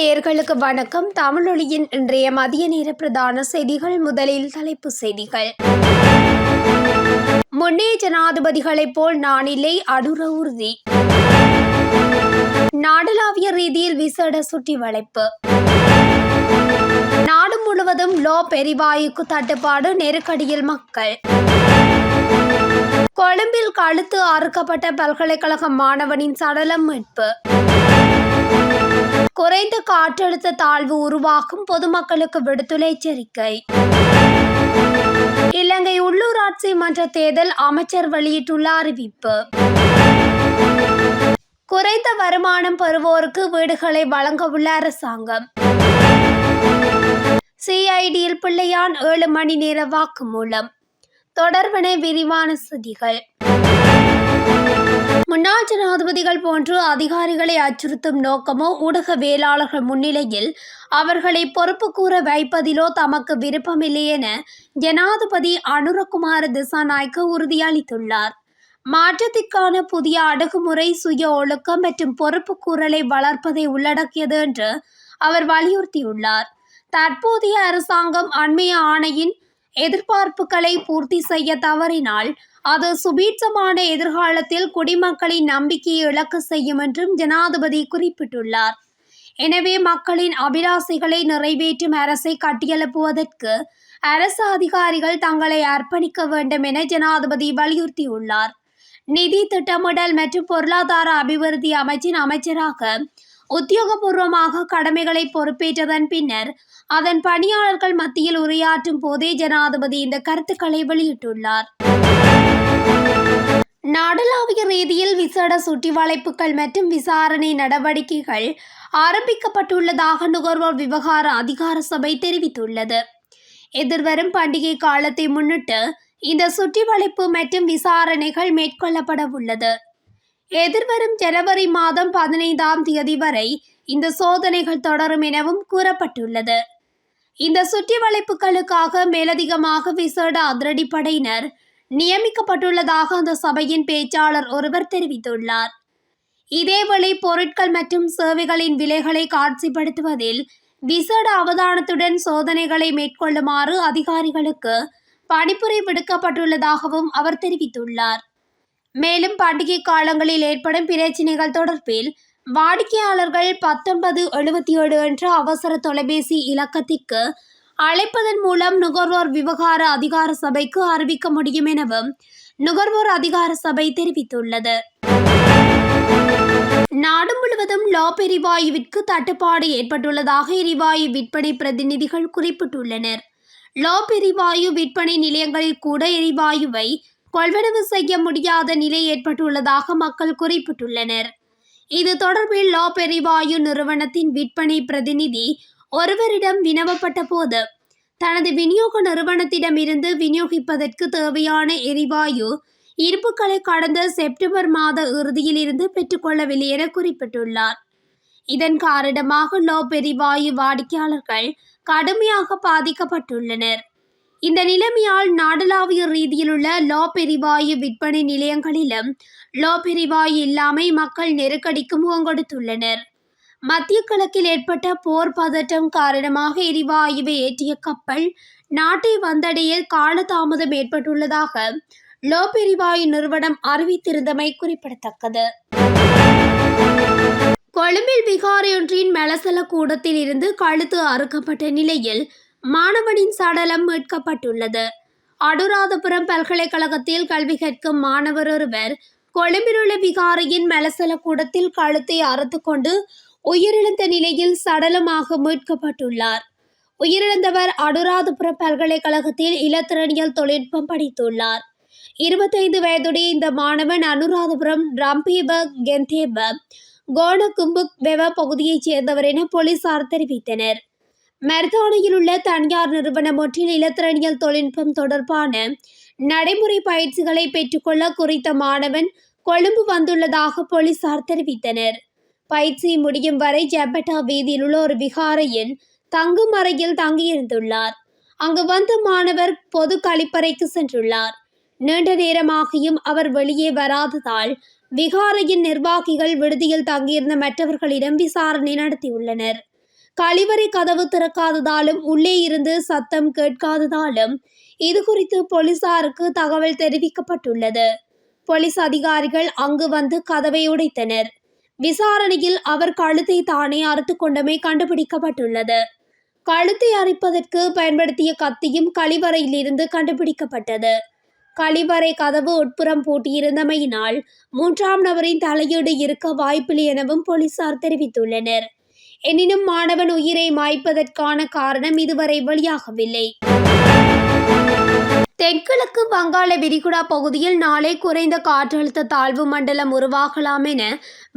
நேர்களுக்கு வணக்கம். தமிழொலியின் இன்றைய மதிய நேர பிரதான செய்திகள் முதலில் தலைப்பு செய்திகள். முன்னே ஜனாதிபதிகளைப் போல் நானில்லை இல்லை அடுர உறுதி. நாடளாவிய ரீதியில் விசேட சுற்றி வளைப்பு. நாடு முழுவதும் லோ பெரிவாயுக்கு தட்டுப்பாடு நெருக்கடியில் மக்கள். கொழும்பில் கழுத்து அறுக்கப்பட்ட பல்கலைக்கழக மாணவனின் சடலம் மீட்பு. குறைந்த காற்றழுத்த தாழ்வு உருவாக்கும் பொதுமக்களுக்கு விடுத்துள்ள எச்சரிக்கை. இலங்கை உள்ளூராட்சி மன்ற தேர்தல் அமைச்சர் வெளியிட்டுள்ள அறிவிப்பு. குறைந்த வருமானம் பெறுவோருக்கு வீடுகளை வழங்க உள்ள அரசாங்கம். சிஐடியில் பிள்ளையான் ஏழு மணி நேர வாக்குமூலம். தொடர்பன விரிவான செய்திகள். முன்னாள் ஜனாதிபதிகள் போன்று அதிகாரிகளை அச்சுறுத்தும் நோக்கமோ ஊடகவியலாளர்கள் முன்னிலையில் அவர்களை பொறுப்பு கூற வைப்பதிலோ தமக்கு விருப்பமில்லை என ஜனாதிபதி அனுரகுமார திசாநாயக்க உறுதியளித்துள்ளார். மாற்றத்திற்கான புதிய அணுகுமுறை சுய ஒழுக்கம் மற்றும் பொறுப்பு கூறலை வளர்ப்பதை உள்ளடக்கியது என்று அவர் வலியுறுத்தியுள்ளார். தற்போதைய அரசாங்கம் அண்மைய ஆணையின் எதிர்பார்ப்புகளை பூர்த்தி செய்ய தவறினால் அது சுபீட்சமான எதிர்காலத்தில் குடிமக்களின் நம்பிக்கையை இழக்க செய்யும் என்றும் ஜனாதிபதி குறிப்பிட்டுள்ளார். எனவே மக்களின் அபிலாசைகளை நிறைவேற்றும் அரசை கட்டியெழுப்புவதற்கு அரசு அதிகாரிகள் தங்களை அர்ப்பணிக்க வேண்டும் என ஜனாதிபதி வலியுறுத்தியுள்ளார். நிதி திட்டமிடல் மற்றும் பொருளாதார அபிவிருத்தி அமைச்சின் அமைச்சராக உத்தியோகபூர்வமாக கடமைகளை பொறுப்பேற்றதன் பின்னர் அதன் பணியாளர்கள் மத்தியில் உரையாற்றும் போதே ஜனாதிபதி இந்த கருத்துக்களை வெளியிட்டுள்ளார். நாடளாவிய ரீதியில் விசேட சுற்றி வளைப்புகள் மற்றும் விசாரணை நடவடிக்கைகள் ஆரம்பிக்கப்பட்டுள்ளதாக நுகர்வோர் விவகார அதிகார சபை தெரிவித்துள்ளது. எதிர்வரும் பண்டிகை காலத்தை முன்னிட்டு இந்த சுற்றி வளைப்பு மற்றும் விசாரணைகள் மேற்கொள்ளப்பட உள்ளது எதிர்வரும் ஜனவரி மாதம் பதினைந்தாம் தேதி வரை இந்த சோதனைகள் தொடரும் எனவும் கூறப்பட்டுள்ளது. இந்த சுற்றி வளைப்புகளுக்காக மேலதிகமாக விசேட அதிரடிப்படையினர் நியமிக்கப்பட்டுள்ளதாக அந்த சபையின் பேச்சாளர் ஒருவர் தெரிவித்துள்ளார். இதேவேளை பொருட்கள் மற்றும் சேவைகளின் விலைகளை காட்சிப்படுத்துவதில் விசேட அவதானத்துடன் சோதனைகளை மேற்கொள்ளுமாறு அதிகாரிகளுக்கு பணிப்புரை விடுக்கப்பட்டுள்ளதாகவும் அவர் தெரிவித்துள்ளார். மேலும் பண்டிகை காலங்களில் ஏற்படும் பிரச்சினைகள் தொடர்பில் வாடிக்கையாளர்கள் பத்தொன்பது எழுபத்தி ஏழு என்ற அவசர தொலைபேசி இலக்கத்திற்கு அழைப்பதன் மூலம் நுகர்வோர் விவகார அதிகார சபைக்கு அறிவிக்க முடியும் எனவும் நுகர்வோர் அதிகார சபை தெரிவித்துள்ளது. நாடு முழுவதும் லாப் எரிவாயுவிற்கு தட்டுப்பாடு ஏற்பட்டுள்ளதாக எரிவாயு விற்பனை பிரதிநிதிகள் குறிப்பிட்டுள்ளனர். லாப் எரிவாயு விற்பனை நிலையங்களில் கூட எரிவாயுவை கொள்வனவு செய்ய முடியாத நிலை ஏற்பட்டுள்ளதாக மக்கள் குறிப்பிட்டுள்ளனர். இது தொடர்பில் லோ பெரிவாயு நிறுவனத்தின் விற்பனை பிரதிநிதி ஒருவரிடம் வினவப்பட்ட போது தனது விநியோக நிறுவனத்திடமிருந்து விநியோகிப்பதற்கு தேவையான எரிவாயு இருப்புக்களை கடந்த செப்டம்பர் மாத இறுதியில் இருந்து பெற்றுக்கொள்ளவில்லை என குறிப்பிட்டுள்ளார். இதன் காரணமாக லோ பெரிவாயு வாடிக்கையாளர்கள் கடுமையாக பாதிக்கப்பட்டுள்ளனர். இந்த நிலைமையால் நாடளாவிய ரீதியிலுள்ள லோ பெரிவாயு விற்பனை நிலையங்களிலும் லோ பெரிவாயு இல்லாமை மக்கள் நெருக்கடிக்கு முகங்கொடுத்துள்ளனர் மத்திய கிழக்கில் ஏற்பட்ட போர் பதட்டம் காரணமாக எரிவாயுவை ஏற்றிய கப்பல் நாட்டை வந்தடைய காலதாமதம் ஏற்பட்டுள்ளதாக லோ பெரிவாயு நிறுவனம் அறிவித்திருந்தமை குறிப்பிடத்தக்கது. கொழும்பில் விகாரையொன்றின் மெலசல கூடத்தில் இருந்து கழுத்து அறுக்கப்பட்ட நிலையில் மாணவனின் சடலம் மீட்கப்பட்டுள்ளது. அனுராதபுரம் பல்கலைக்கழகத்தில் கல்வி கற்கும் மாணவர் ஒருவர் கொழும்பிலுள்ள விகாரையின் மலசல கூடத்தில் கழுத்தை அறுத்து கொண்டு உயிரிழந்த நிலையில் சடலமாக மீட்கப்பட்டுள்ளார். உயிரிழந்தவர் அனுராதபுரம் பல்கலைக்கழகத்தில் இலத்திரனியல் தொழில்நுட்பம் படித்துள்ளார். இருபத்தைந்து வயதுடைய இந்த மாணவன் அனுராதபுரம் ரம்பீப கெந்தேப கோணகும்புக் வெவ பகுதியைச் சேர்ந்தவர் என போலீசார் தெரிவித்தனர். மருதானையில் உள்ள தனியார் நிறுவனம் ஒன்றில் இலத்திரனியல் தொழில்நுட்பம் தொடர்பான நடைமுறை பயிற்சிகளை பெற்றுக்கொள்ள குறித்த மாணவன் கொழும்பு வந்துள்ளதாக போலீசார் தெரிவித்தனர். பயிற்சி முடியும் வரை ஜெபட்டா வீதியில் உள்ள ஒரு விகாரையின் தங்கும் அறையில் தங்கியிருந்துள்ளார். அங்கு வந்த மாணவர் பொது கழிப்பறைக்கு சென்றுள்ளார். நீண்ட நேரமாகியும் அவர் வெளியே வராததால் விகாரையின் நிர்வாகிகள் விடுதியில் தங்கியிருந்த மற்றவர்களிடம் விசாரணை நடத்தியுள்ளனர். கழிவறை கதவு திறக்காததாலும் உள்ளே இருந்து சத்தம் கேட்காததாலும் இது குறித்து போலீசாருக்கு தகவல் தெரிவிக்கப்பட்டுள்ளது. போலீஸ் அதிகாரிகள் அங்கு வந்து கதவை உடைத்தனர். விசாரணையில் அவர் கழுத்தை தானே அறுத்து கொண்டமை கண்டுபிடிக்கப்பட்டுள்ளது. கழுத்தை அரைப்பதற்கு பயன்படுத்திய கத்தியும் கழிவறையிலிருந்து கண்டுபிடிக்கப்பட்டது. கழிவறை கதவு உட்புறம் பூட்டியிருந்தமையினால் மூன்றாம் நபரின் தலையீடு இருக்க வாய்ப்பில்லை எனவும் போலீசார் தெரிவித்துள்ளனர். எனினும் மாணவன் உயிரை மாய்ப்பதற்கான காரணம் இதுவரை வெளியாகவில்லை. தென்கிழக்கு வங்காள விரிகுடா பகுதியில் நாளை குறைந்த காற்றழுத்த தாழ்வு மண்டலம் உருவாகலாம் என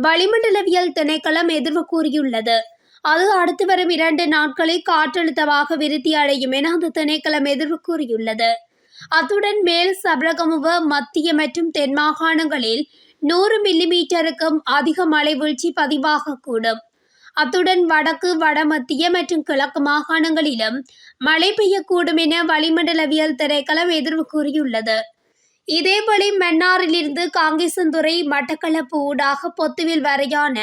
வளிமண்டலவியல் திணைக்களம் எதிர்வு கூறியுள்ளது. அது அடுத்து வரும் இரண்டு நாட்களில் காற்றழுத்தமாக விருத்தி அடையும் என அந்த திணைக்களம் எதிர்வு கூறியுள்ளது. அத்துடன் மேல் சபரகமுவ மத்திய மற்றும் தென் மாகாணங்களில் நூறு மில்லிமீட்டருக்கும் அதிக மழை வீழ்ச்சி பதிவாகக்கூடும். அத்துடன் வடக்கு வடமத்திய மற்றும் கிழக்கு மாகாணங்களிலும் மழை பெய்யக்கூடும் என வளிமண்டலவியல் திரைக்களம் எதிர்வு கூறியுள்ளது. இதேபடி மன்னாரிலிருந்து காங்கேசந்துறை மட்டக்களப்பு ஊடாக பொத்துவில் வரையான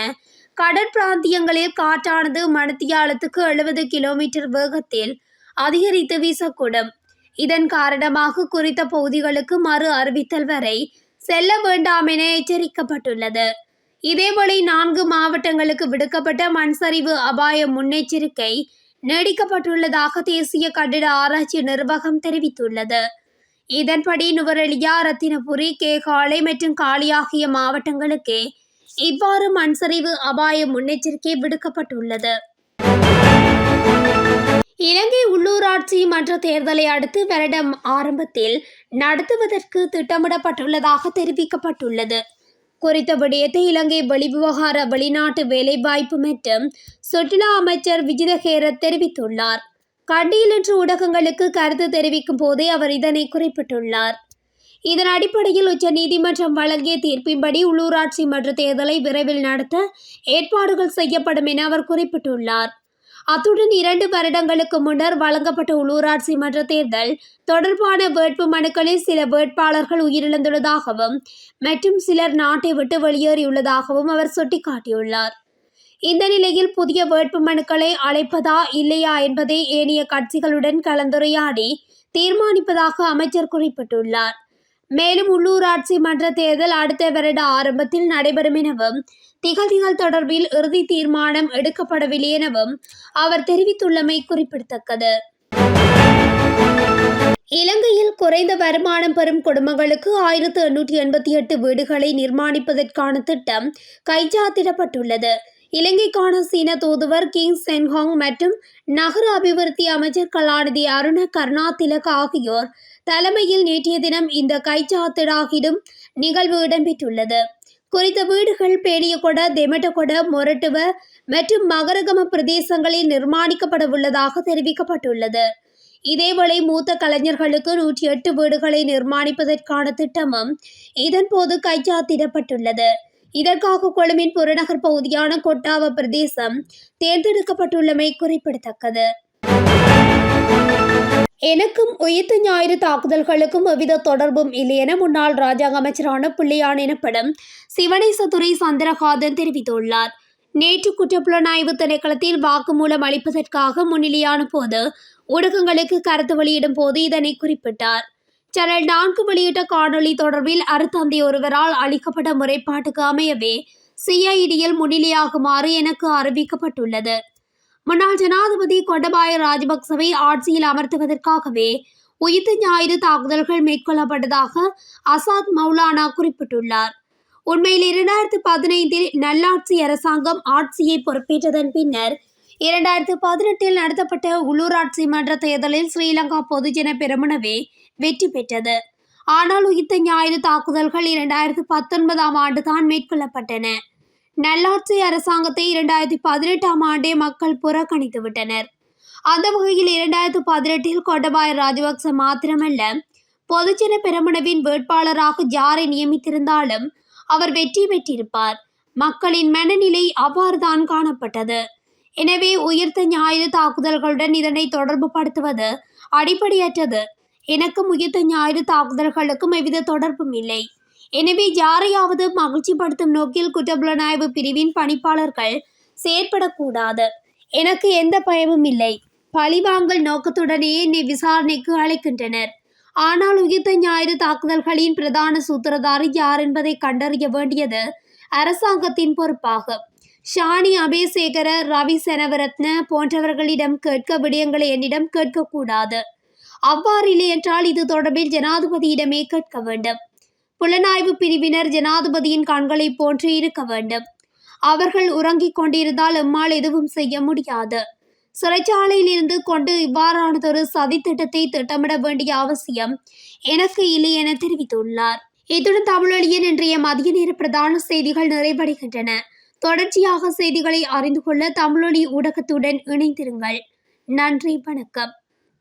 கடற்பிராந்தியங்களில் காற்றானது மணித்தியாலத்துக்கு எழுபது கிலோமீட்டர் வேகத்தில் அதிகரித்து வீசக்கூடும். இதன் காரணமாக குறித்த பகுதிகளுக்கு மறு அறிவித்தல் வரை செல்ல வேண்டாம் என எச்சரிக்கப்பட்டுள்ளது. இதேபோல நான்கு மாவட்டங்களுக்கு விடுக்கப்பட்ட மண்சரிவு அபாய முன்னெச்சரிக்கை நீடிக்கப்பட்டுள்ளதாக தேசிய கட்டிட ஆராய்ச்சி நிர்வாகம் தெரிவித்துள்ளது. இதன்படி நுவரெலியா ரத்தினபுரி கேகாலை மற்றும் காளி ஆகிய மாவட்டங்களுக்கே இவ்வாறு மண்சரிவு அபாய முன்னெச்சரிக்கை விடுக்கப்பட்டுள்ளது. இலங்கை உள்ளூராட்சி மன்ற தேர்தலை அடுத்து வருடம் ஆரம்பத்தில் நடத்துவதற்கு திட்டமிடப்பட்டுள்ளதாக தெரிவிக்கப்பட்டுள்ளது. குறித்த விடயத்தை இலங்கை வெளிவிவகார வெளிநாட்டு வேலைவாய்ப்பு மற்றும் சுற்றுலா அமைச்சர் விஜிதஹேர தெரிவித்துள்ளார். கண்டியில் இன்று ஊடகங்களுக்கு கருத்து தெரிவிக்கும் போதே அவர் இதனை குறிப்பிட்டுள்ளார். இதன் அடிப்படையில் உச்சநீதிமன்றம் வழங்கிய தீர்ப்பின்படி உள்ளூராட்சி மன்ற தேர்தலை விரைவில் நடத்த ஏற்பாடுகள் செய்யப்படும் என அவர் குறிப்பிட்டுள்ளார். அத்துடன் இரண்டு வருடங்களுக்கு முன்னர் வழங்கப்பட்ட உள்ளூராட்சி மன்ற தேர்தல் தொடர்பான வேட்பு மனுக்களில் சில வேட்பாளர்கள் உயிரிழந்துள்ளதாகவும் மற்றும் சிலர் நாட்டை விட்டு வெளியேறியுள்ளதாகவும் அவர் சுட்டிக்காட்டியுள்ளார். இந்த நிலையில் புதிய வேட்பு மனுக்களை அழைப்பதா இல்லையா என்பதை ஏனைய கட்சிகளுடன் கலந்துரையாடி தீர்மானிப்பதாக அமைச்சர் குறிப்பிட்டுள்ளார். மேலும் உள்ளூராட்சி மன்ற தேர்தல் அடுத்த வருட ஆரம்பத்தில் நடைபெறும் எனவும் திகழ்திகள் தொடர்பில் இறுதி தீர்மானம் எடுக்கப்படவில்லை எனவும் அவர் தெரிவித்துள்ளமை குறிப்பிடத்தக்கது. இலங்கையில் குறைந்த வருமானம் பெறும் குடும்பங்களுக்கு ஆயிரத்து எண்ணூற்றி எண்பத்தி எட்டு வீடுகளை நிர்மாணிப்பதற்கான திட்டம் கைச்சாத்திடப்பட்டுள்ளது. இலங்கைக்கான சீன தூதுவர் கிங் சென்ஹாங் மற்றும் நகர அபிவிருத்தி அமைச்சர் கலாநிதி அருண கருணாதிலக் ஆகியோர் தலைமையில் நேற்றைய தினம் இந்த கைச்சாத்திடாகிடும் நிகழ்வு இடம்பெற்றுள்ளது. குறித்த வீடுகள் பேலியகொட தெமட்டகொட மொரட்டுவ மற்றும் மகரகம பிரதேசங்களில் நிர்மாணிக்கப்பட உள்ளதாக தெரிவிக்கப்பட்டுள்ளது. இதேவேளை மூத்த கலைஞர்களுக்கு நூற்றி எட்டு வீடுகளை நிர்மாணிப்பதற்கான திட்டமும் இதன்போது கைச்சாத்திடப்பட்டுள்ளது. இதற்காக கொழும்பின் புறநகர் பகுதியான கொட்டாவ பிரதேசம் தேர்ந்தெடுக்கப்பட்டுள்ளமை குறிப்பிடத்தக்கது. எனக்கும் உயிர்த்த ஞாயிறு தாக்குதல்களுக்கும் எவ்வித தொடர்பும் இல்லை என முன்னாள் ராஜாங்க அமைச்சரான பிள்ளையான் எனப்படும் சிவனேசதுரை சந்திரகாதன் தெரிவித்துள்ளார். நேற்று குற்றப்புலனாய்வு திணைக்களத்தில் வாக்குமூலம் அளிப்பதற்காக முன்னிலையான போது ஊடகங்களுக்கு கருத்து வெளியிடும் போது இதனை குறிப்பிட்டார். சேனல் நான்கு வெளியிட்ட காணொலி தொடர்பில் அருத்தந்தை ஒருவரால் அளிக்கப்பட்ட முறைப்பாட்டுக்கு அமையவே சிஐடியில் முன்னிலையாகுமாறு எனக்கு அறிவிக்கப்பட்டுள்ளது. முன்னாள் ஜனாதிபதி கொண்டபாய ராஜபக்சவை ஆட்சியில் அமர்த்துவதற்காகவே உயிர்த்த ஞாயிறு தாக்குதல்கள் மேற்கொள்ளப்பட்டதாக அசாத் மௌலானா குறிப்பிட்டுள்ளார். உண்மையில் இரண்டாயிரத்து பதினைந்தில் நல்லாட்சி அரசாங்கம் ஆட்சியை பொறுப்பேற்றதன் பின்னர் இரண்டாயிரத்து பதினெட்டில் நடத்தப்பட்ட உள்ளூராட்சி மன்ற தேர்தலில் ஸ்ரீலங்கா பொதுஜன பெருமனவே வெற்றி பெற்றது. ஆனால் உயிர்த்த ஞாயிறு தாக்குதல்கள் இரண்டாயிரத்து பத்தொன்பதாம் ஆண்டு தான் மேற்கொள்ளப்பட்டன. நல்லாட்சி அரசாங்கத்தை இரண்டாயிரத்தி பதினெட்டாம் ஆண்டே மக்கள் புறக்கணித்து விட்டனர். அந்த வகையில் இரண்டாயிரத்து பதினெட்டில் கொண்டபாய ராஜபக்ச மாத்திரமல்ல பொதுஜன பெருமனவின் வேட்பாளராக யாரை நியமித்திருந்தாலும் அவர் வெற்றி பெற்றிருப்பார். மக்களின் மனநிலை அவ்வாறுதான் காணப்பட்டது. எனவே உயிர்த்த ஞாயிறு தாக்குதல்களுடன் இதனை தொடர்பு படுத்துவது அடிப்படையற்றது. எனக்கும் உயிர்த்த ஞாயிறு தாக்குதல்களுக்கும் எவ்வித தொடர்பும் இல்லை. எனவே யாரையாவது மகிழ்ச்சிப்படுத்தும் நோக்கில் குற்றப்புலனாய்வு பிரிவின் பணிப்பாளர்கள் செயற்படக்கூடாது. எனக்கு எந்த பயமும் இல்லை. பழிவாங்கல் நோக்கத்துடனே என்னை விசாரணைக்கு அழைக்கின்றனர். ஆனால் உயிர்த்த ஞாயிறு தாக்குதல்களின் பிரதான சூத்திரதாரி யார் என்பதை கண்டறிய வேண்டியது அரசாங்கத்தின் பொறுப்பாகும். ஷானி அபேசேகர ரவி செனவரத்ன போன்றவர்களிடம் கேட்க விடயங்களை என்னிடம் கேட்கக்கூடாது. அவ்வாறில்லை என்றால் இது தொடர்பில் ஜனாதிபதியிடமே கேட்க வேண்டும். புலனாய்வு பிரிவினர் ஜனாதிபதியின் கண்களைப் போன்று இருக்க வேண்டும். அவர்கள் உறங்கிக் கொண்டிருந்தால் எம்மால் எதுவும் செய்ய முடியாது. சிறைச்சாலையில் இருந்து கொண்டு இவ்வாறானதொரு சதித்திட்டத்தை திட்டமிட வேண்டிய அவசியம் எனக்கு இல்லை என தெரிவித்துள்ளார். இத்துடன் தமிழொழியின் இன்றைய மதிய நேர பிரதான செய்திகள் நிறைவடைகின்றன. தொடர்ச்சியாக செய்திகளை அறிந்து கொள்ள தமிழொலி ஊடகத்துடன் இணைந்திருங்கள். நன்றி வணக்கம்.